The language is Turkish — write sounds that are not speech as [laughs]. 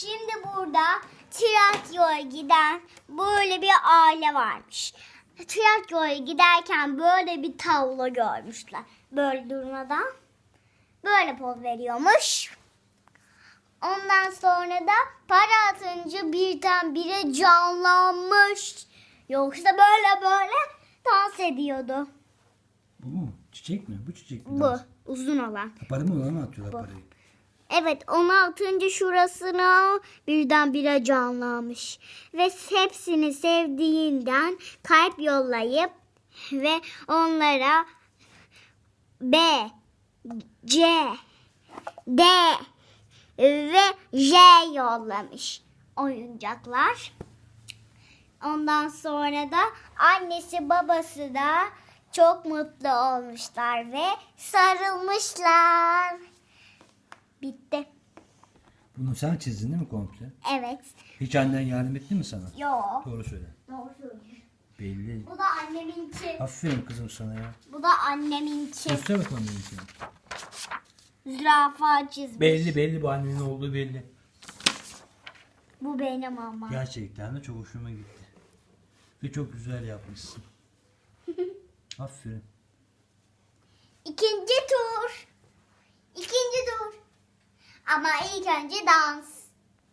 Şimdi burada Trakya'ya giden böyle bir aile varmış. Trakya'ya giderken böyle bir tavla görmüşler. Böyle durmadan. Böyle poz veriyormuş. Ondan sonra da para atınca birdenbire canlanmış. Yoksa böyle böyle dans ediyordu. Bu mu? Çiçek mi? Bu çiçek mi? Bu Dans. uzun olan. Para mı ona atıyorlar parayı? Evet onu atınca şurasına birdenbire canlanmış. Ve hepsini sevdiğinden kalp yollayıp ve onlara B, C, D ve J yollamış oyuncaklar. Ondan sonra da annesi babası da çok mutlu olmuşlar ve sarılmışlar. Bitti. Bunu sen çizdin değil mi komple? Evet. Hiç annen yardım etti mi sana? Yok. Doğru söyle. Doğru söylüyorsun. Belli. Bu da anneminki. Aferin kızım sana ya. Bu da anneminki. Göster bakalım benimkini. Zürafa çizmiş. Belli belli bu annenin olduğu belli. Bu benim ama. Gerçekten de çok hoşuma gitti. Ve çok güzel yapmışsın. [laughs] Aferin. İkinci tur. İkinci tur. Ama ilk önce dans.